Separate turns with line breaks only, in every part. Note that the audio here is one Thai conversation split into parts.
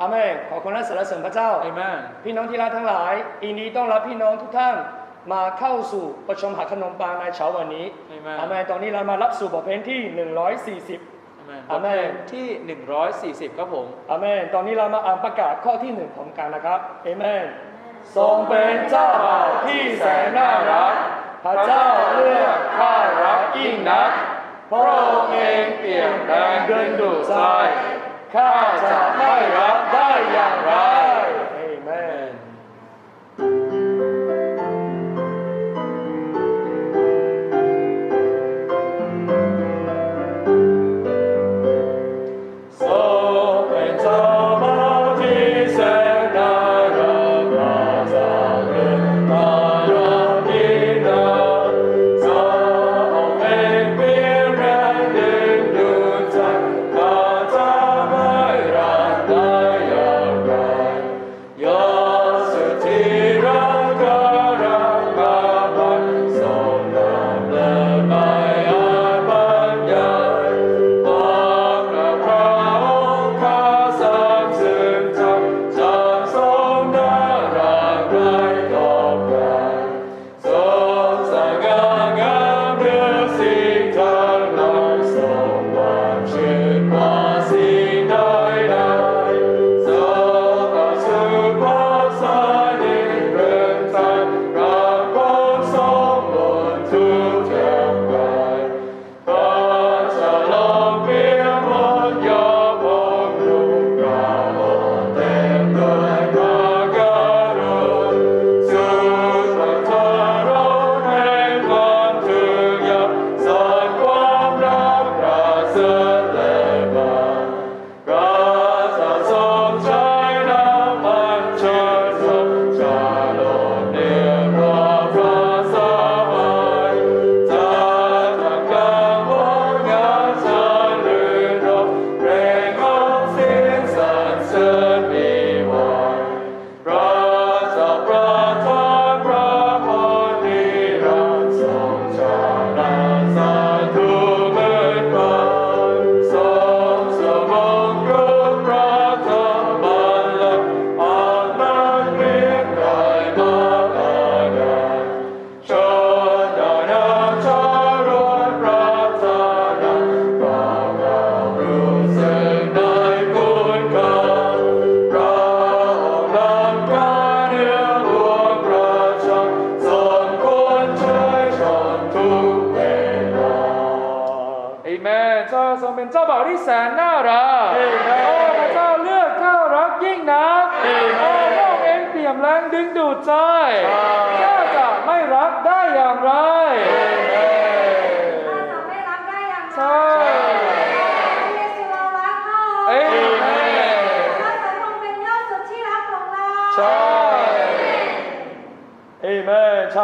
อาเมนขอบคุณและสรรเสริญพระเจ้า
Amen.
พี่น้องที่รักทั้งหลายยินดีต้อนรับพี่น้องทุกท่านมาเข้าสู่ประชมหาขนมปังในเช้าวันนี้
Amen
อาเมนตอนนี้เรามารับสู่บทเพลงที่ 140
Amen.
อาเมน
บทเพลงที่ 140 ครับผม
อาเมนตอนนี้เรามาอ่านประกาศข้อที่หนึ่งของกันนะครับเอเมนทรงเป็นเจ้าบ่าวที่แสนน่ารักพระเจ้าเลือกข้ารักยิ่งนักพระองค์เองเปลี่ยนแปลงดึงดูดใจ ข้าจะไม่รักได้อย่างไร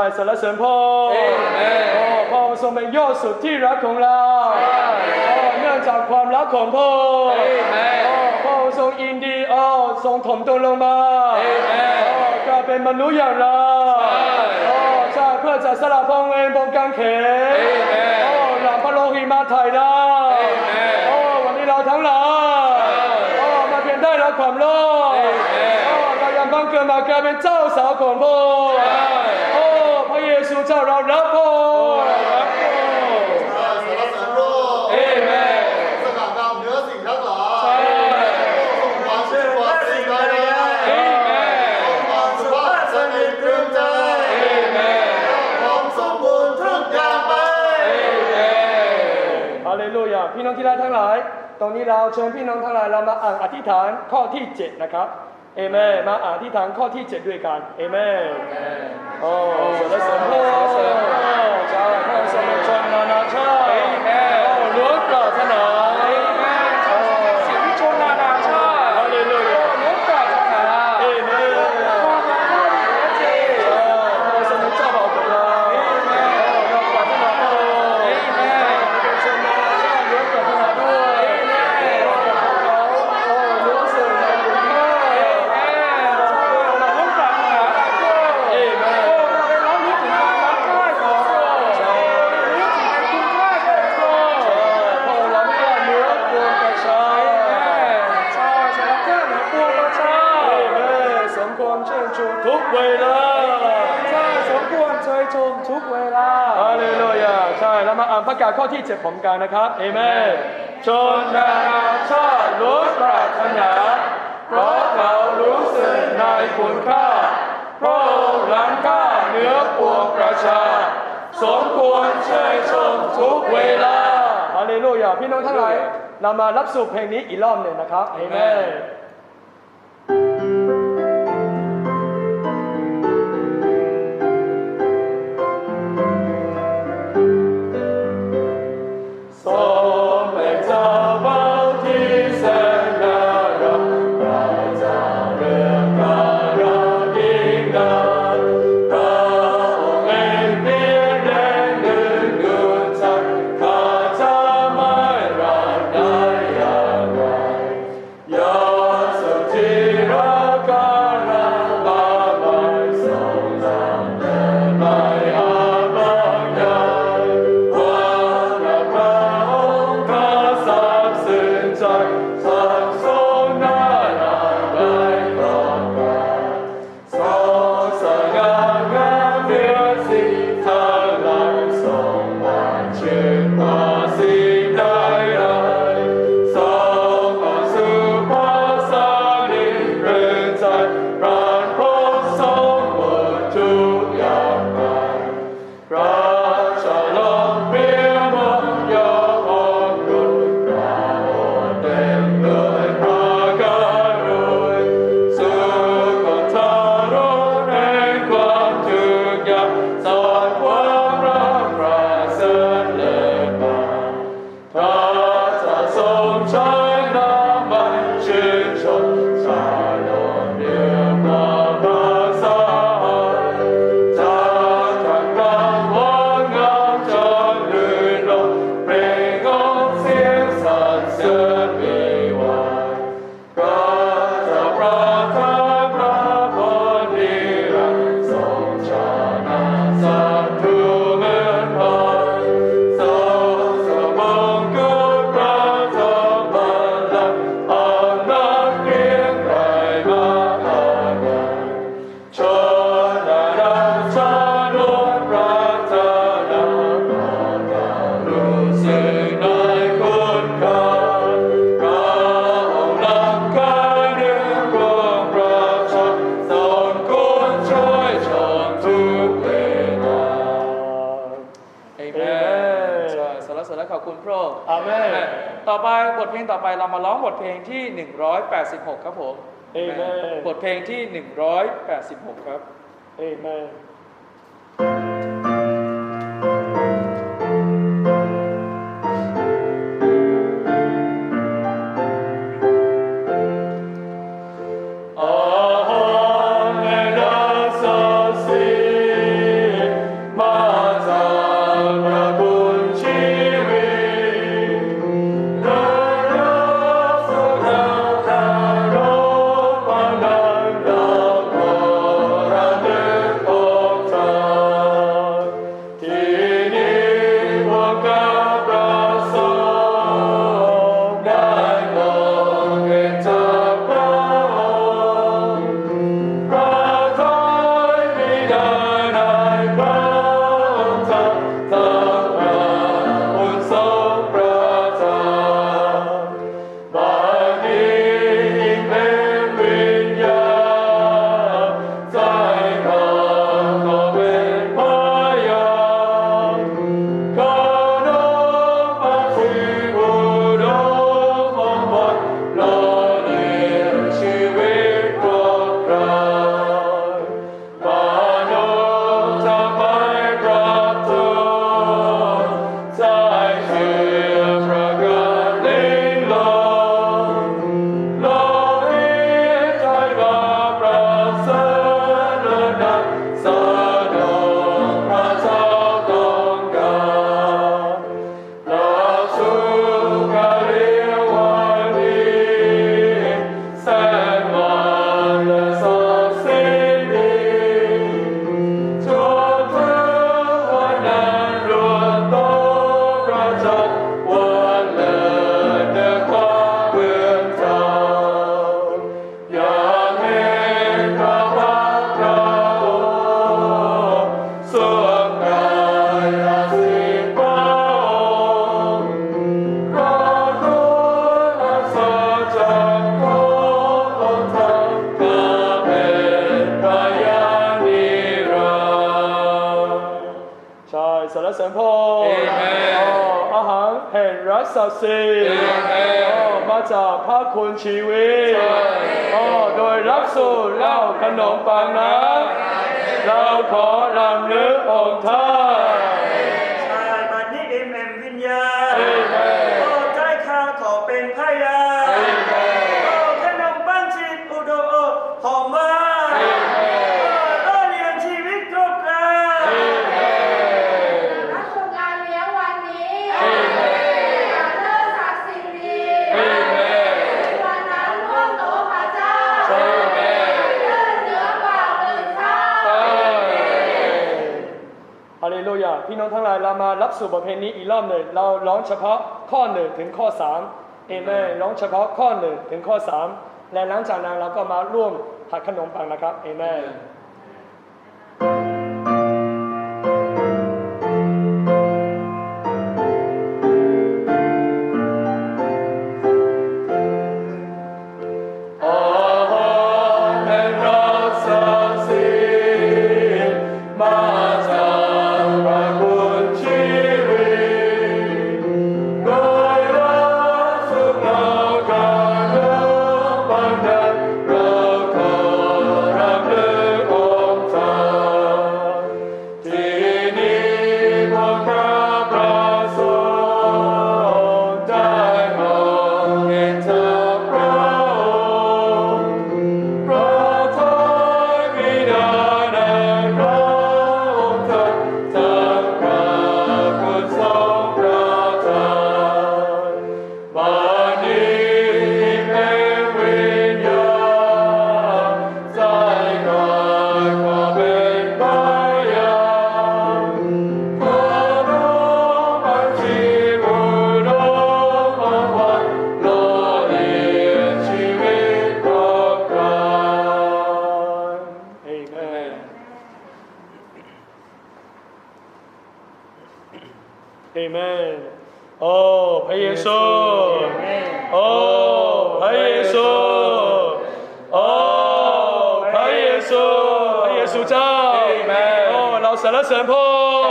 เมนใช่สรรเสริญพ่อ
Amen โอ้พ่อ
ทรงเป็
นยอดสุดที่รักของเรา
ใช่
โอ้เนื่องจากความรักของพ่อ
Amen
โอ้พ่อทรงอินดีโอ้ทรงถ่อมตัวลงมา
Amen
โอ้กลายเป็นมนุษย์อย่างเรา
ใช่
โอ้ใช่เพื่อจะสละพระองค์เองบนกางเขน
Amen
โอ้หลังพระโลหิตมาไถ่ได้
Amen
โอ้วันนี้เราทั้งหลายโอ้มาเพียงได้รับความรอด
Amen
โอ้เรายังบังเกิดมากลายเป็นเจ้าสาวของพระองค์
ใช่
โอ้พระ เยซูเจ้าเรารับพระองค์
รักพระองค์
สรรเสริญโลก
เอเมน
สง่างามเหนือสิ่งทั้งหลาย
ใช่
ทรงความเชื่อว่าสิ่งใด
เอเมน
ทรงความสุภาพสนิทตรึงใจ
เอเมน
ความสมบูรณ์ทุกอย่างไป
เอเมน
ฮาเลลูยาพี่น้องที่รักทั้งหลาย ตอนนี้เราเชิญพี่น้องทั้งหลายเรามาอ่านอธิษฐานข้อที่ 7 นะครับ เอเมนมาอ่านอธิษฐานข้อที่ 7 ด้วยกันเอเมนโอ้สรรเสริญพ่อสรรเสริญพ่อใช่พ่อทรงเป็นชนนานาชาติ
ทุก
เวลา ใช่
สมควรเชยชมทุกเวลา
ฮาเลลูยาใช่แล้วมาอ่านประกาศข้อที่เจ็ดของกันนะครับเอเมนชนนาชาติรู้วปรารถนาเพราะเขารู้สึกในคุณค่าเพราะองค์ล้าเนื้อปวงประชา สมควรเชยชมทุกเวลาฮาเลลูยาพี่น้องทั้งหลายเรามารับสู่เพลงนี้อีกรอบหนึ่งนะครับเอเมน เพลงต่อไปเรามา
ร้องบทเพลงที่ 186 ครับผม
Amen
บทเพลงที่ 186 ครับ
Amen
พระคุณชีวิต
ใช่
อ๋อโดยรับสู่เหล้าขนมปังนั้นเราขอรำลึกองค์ท่าน
พี่น้อง
ทั้ง
หลายเรามารับสู่บทเพลงนี้อีกรอบหนึ่งเราร้องเฉพาะข้อหนึ่งถึงข้อสามเอเมนร้องเฉพาะข้อหนึ่งถึงข้อสามและหลังจากนั้นเราก็มาร่วมหักขนมปังนะครับเอเมน
เอเมนโอ้
พระเยซูโอ้พระเยซูโอ้พระเยซูพระเยซูเจ้า
Amen
โอ้เราสรรเสริญพระองค์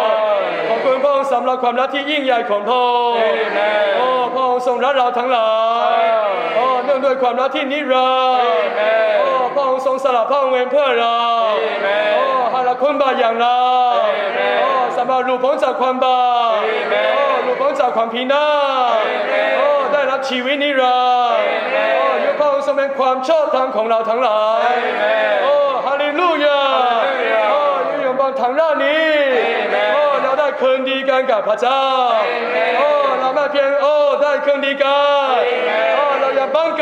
ขอบคุณพระองค์สำหรับความรักที่ยิ่งใหญ่ของพระองค์
Amen
โอ้พระองค์ทรงรักเราทั้งหลายโอ้เนื่องด้ว ยความรักที่นิรันดร์
Amen
โอ้พระองค์ทรงสละพระองค์เองเพื่อเรา
Amen
โอ้ให้เราคุ้นบาปอย่างเรา
Amen
โอ้สำหรับหลุดพ้นจากความบาป
Amen
โอ้หลุดพ้นจากความพินาศ
Amen
โอ้ได้รับชีวิตนิรันดร์
Amen
โอ้ยกพระองค์ทรงเป็นความชอบธรรมของเราทั้งหลาย
Amen
โอ้ฮาเลลูยา
Hallelujah
โอ้ยิ่งยงบางทางด้านนี้
Amen
โอ้เราได้คืนดีกันกับพระเจ้า
Amen
โอ้เราไม่เพียงโอ้ได้คืนดีกัน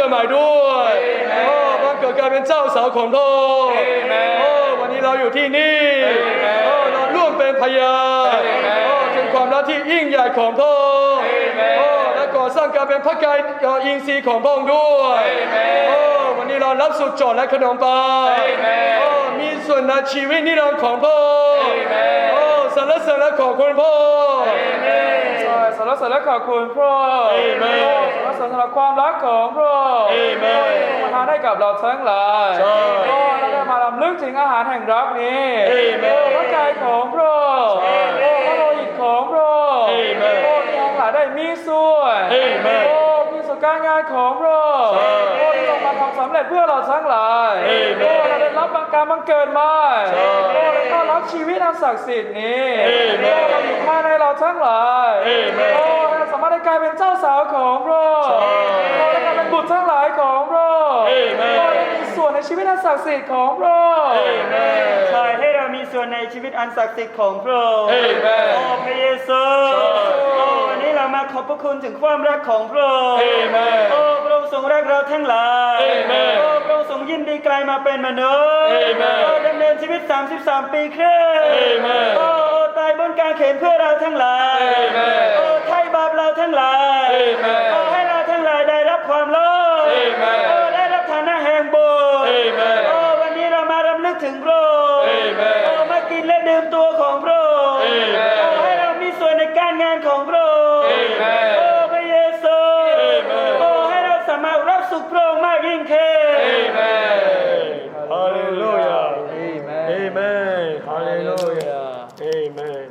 กิดใหม่ด้วย
Amen
โอ้บังเกิดกลายเป็นเจ้าสาวของพระองค์
Amen
โอ้วันนี้เราอยู่ที่นี่
Amen
โอ้เราร่วมเป็นพยาน
Amen
โอ้ถึงความรักที่ยิ่งใหญ่ของพระองค์
Amen
โอ้และก่อสร้างการเป็นพระกายอินทรีย์ของพระองค์ด้วย
Amen
โอ้วันนี้เรารับสุดจอดและขนมปัง
Amen
โอ้มีส่วนในชีวิตนิรันดร์ของพระองค์
Amen
โอ้สรรเสริญและขอบคุณพระองค์
ใช่ สรรเสริญและขอบคุณพระองค์
Amen
สรรเสริญสำหรับความรักของพระองค์
Amen
ที่ประทานให้กับเราทั้งหลาย
ใช่
โอ้เราได้มาลำลึกถึงอาหารแห่งรักนี้
Amen
โอ้พระกายของพระองค์
ใช่
โอ้พระโลหิตของพระองค์
Amen
โอ้ที่ทั้งหลายได้มีส่วน
Amen
โอ้มีส่วน จเพื่อเราทั้งหลาย
Amen
โอ้เราได้รับการบังเกิดมา
ใช่
โอ้และต้อนรับชีวิตอันศักดิ์สิทธิ์นี้
Amen
โอ้เราอยู่ภายในเราทั้งหลาย
Amen
โอ้เราสามารถได้กลายเป็นเจ้าสาวของพระองค์
ใช่
โอ้และกลายเป็นบุตรทั้งหลายของพระองค์
Amen
โอ้และมีส่วนในชีวิตอันศักดิ์สิทธิ์ของพระองค์
Amen
ใช่ให้เรามีส่วนในชีวิตอันศักดิ์สิทธิ์ของพระองค์
Amen
โอ้พระเยซู ขอบพระคุณถึงความรักของพระองค์
Amen
โอ้พระองค์ทรงรักเราทั้งหลาย
Amen
โอ้พระองค์ทรงยินดีกลายมาเป็นมนุษย์
Amen
โอ้ดำเนินชีวิต 33 ปีครึ่ง
Amen
โอ้โอ้ตายบนกางเขนเพื่อเราทั้งหลาย
Amen
โอ้ไถ่บาปเราทั้งหลาย
Amen
โอ้ให้เราทั้งหลายได้รับความรอด
Amen
โอ้ได้รับฐานะแห่งบุญ
Amen
โอ้วันนี้เรามารำลึกถึงพระองค์
Amen
โอ้มากินและดื่มตัวของพระองค์
Amen
โอ้ให้เรามีส่วนในการงานของพระองค์
Amen
โอ้พระเยซู
Amen
โอ้ให้เราสามารถรับสุขพระองค์มากยิ่งขึ้น
Amen Hallelujah
Amen
Amen Hallelujah Amen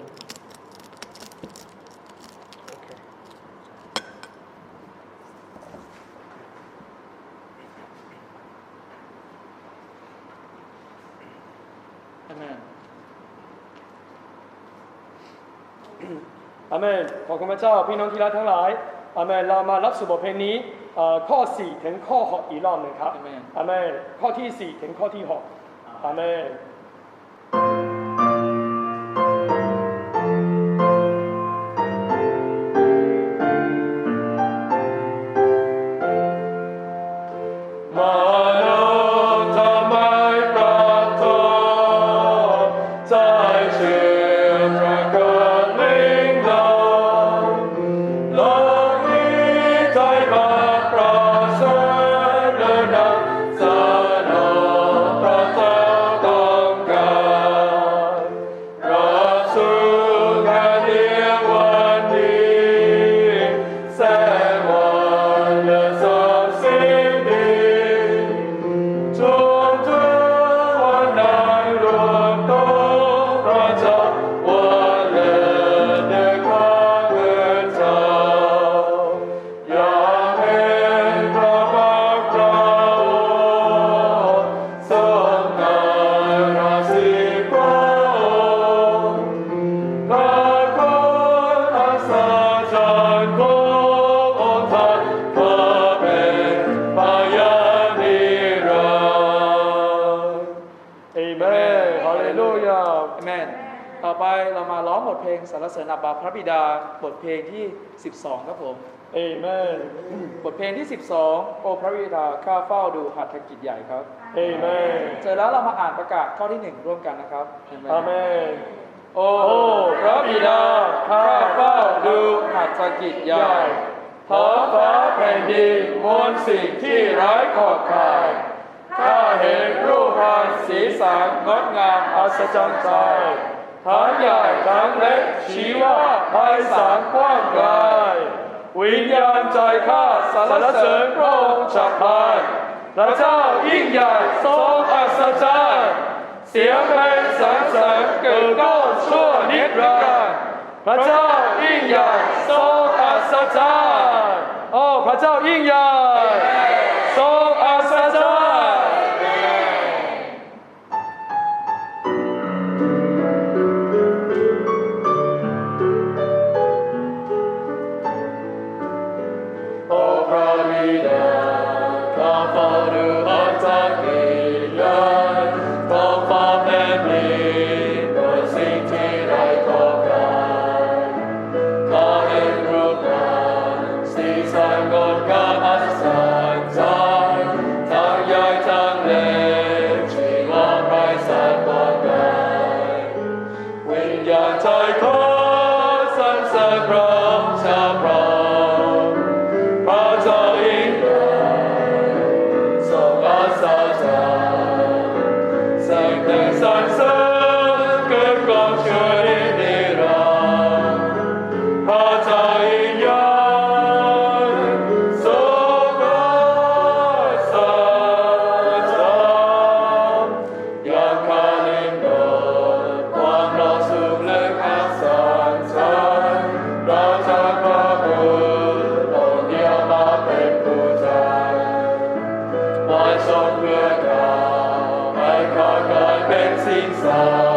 อา เมนขอบคุณพระเจ้าพี่น้องที่รักทั้งหลายอาเมนเรามารับสู่บทเพลงนี้เอ่อข้อ 4 ถึงข้อ 6 อีกรอบหนึ่งครับ
อาเมน
อาเมนข้อที่ 4 ถึงข้อที่ 6อาเมน
รรเสริญอับบาพระบิดาบทเพลงที่ 12 ครับผม
เอเมน
บทเพลงที่ 12 โอพระบิดาข้าเฝ้าดูหัตถกิจใหญ่ครับ
เอเมน
เสร็จแล้วเรามาอ่านประกาศข้อที่ 1 ร่วมกันนะครับ
อาเมน
โอ้พระบิดาข้าเฝ้าดูหัตถกิจใหญ่ท้องฟ้าแผ่นดินมวลสิ่งที่ไร้ขอบข่ายข้าเห็นรูปพันธ์สีสันงดงามอัศจรรย์ใจ ทั้งใหญ่ทั้งเล็กชีวาไพศาลกว้างไกลวิญญาณใจข้าสรรเสริญพระองค์ฉับพลันพระเจ้ายิ่งใหญ่ทรงอัศจรรย์เสียงเพลงสรรเสริญเกิดก้องชั่วนิรันดร์พระเจ้ายิ่งใหญ่ทรงอัศจรรย์
โอ้พระเจ้ายิ่งใหญ่
สีสัน อกล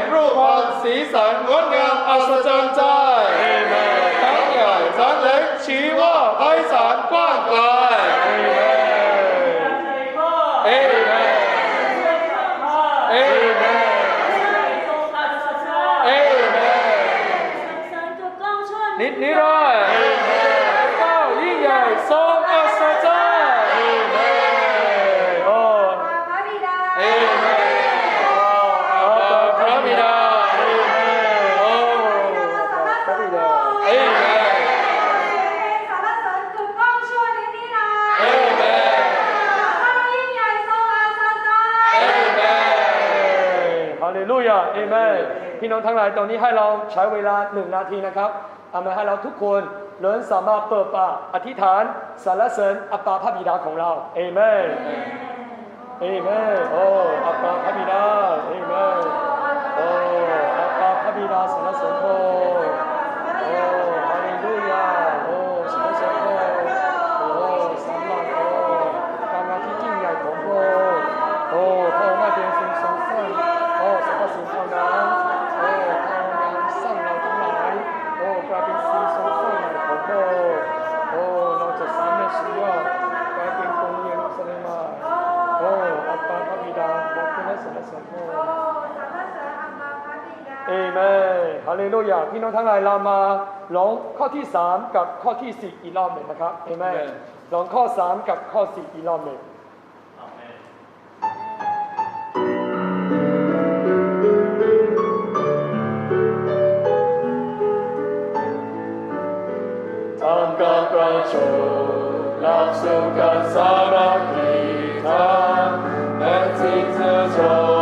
นรูปพรสีสันงดงามอัศจรรย์ใจ พี่
น้
องทั้ง
ห
ลายตอนนี้ให้เราใช้เวลาหนึ่งนาทีนะครับเอามาให้เราทุกคนเลินสามารถเปิดปากอธิษฐานสรรเสริญอัปปาพระบิดาของเราเอเมนเอเมนโอ้อัปปาพระบิดาเอเมนโอ้อัปปาพระบิดาสรรเสริญพระอ เลลูยาพี่น้องทั้งหลายเรามาลองข้อที่ 3 กับข้อที่ 4 อีกรอบหนึ่งนะครับเอเมนลองข้อ 3 กับข้อ 4 อีกรอบหนึ่ง
ทำการประชุมนำสู่การสามัคคีธรรมและที่เธอชม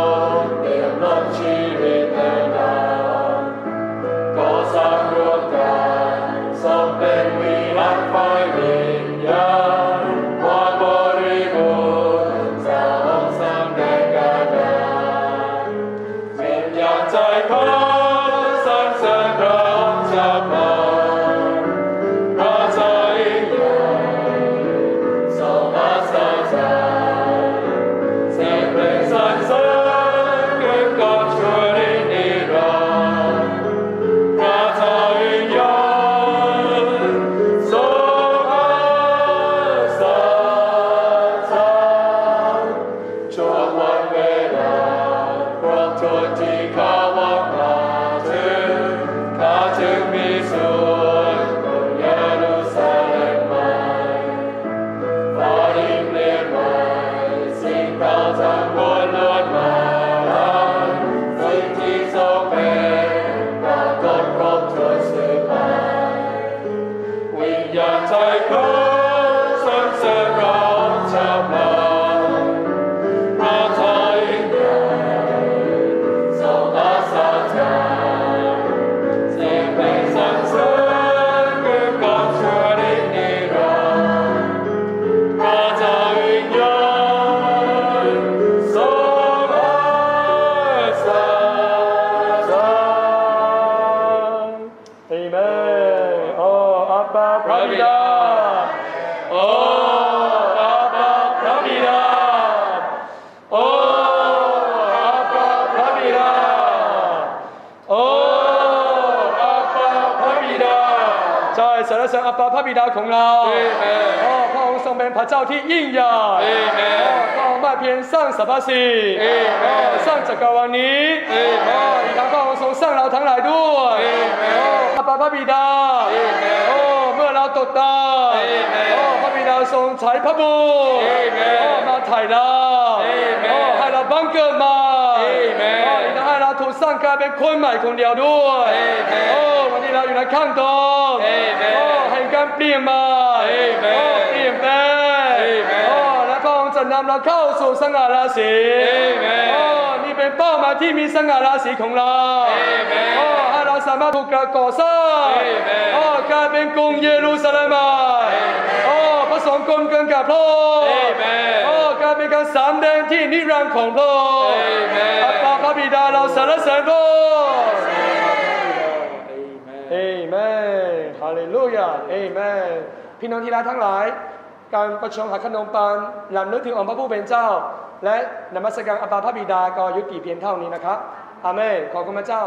บิดาของเราเอเมน
โอ้พระ
อ
งค์ทรงเป็นพระเจ้าที่ยิ่งใหญ่
เอเมน
โอ้พระองค์ไม่เพียงสร้างสรรพสิ่ง
เอเมน
โอ้สร้างจักรวาลนี้
เอเมน
โอ้อีกทั้งพระองค์ทรงสร้างเราทั้งหลายด้วย
เอเมน
โอ้อัปปาพระบิดา
เอเมน
โอ้เมื่อเราตกตาย
เอเมน
โอ้พระบิดาทรงใช้พระบุตร
เอเมน
โอ้มาไถ่เรา
เอเมน
โอ้ให้เราบังเกิดมา สร้างกลายเป็นคนใหม่คนเดียวด้วย
เอเมน
โอ้วันนี้เราอยู่ในขั้นตอน
เอเมน
โอ้แห่งการเปลี่ยนมา
เอเมน
โอ้เปลี่ยนแปลง
เอเม น
โอ้และพระองค์จะนำเราเข้าสู่สง่าราศี
เอเมน
โอ้นี่เป็นเป้าหมายที่มีสง่าราศีของเรา
เอเมน
โอ้ให้เราสามารถถูกก่อสร้าง
เอเมน
โอ้กลายเป็นกรุงเยรูซาเล็มใหม่โอ้ผสมกลมกันกับพระองค์
เอเมน
โอ้กลายเป็นการสามแดงที่นิรันดร์ของพระองค์
เอเมน
อัปปาพระบิดาเราสรรเสริญพระองค์เอเมนฮาเลลูยาเอเมนพี่น้องที่รักทั้งหลาย การประชุมหาขนมปังลำนึกถึงองค์พระผู้เป็นเจ้า และนมัสการอัปาพระบิดาก็ยุติเพียงเท่านี้นะครับอาเมนขอบคุณพระเจ้า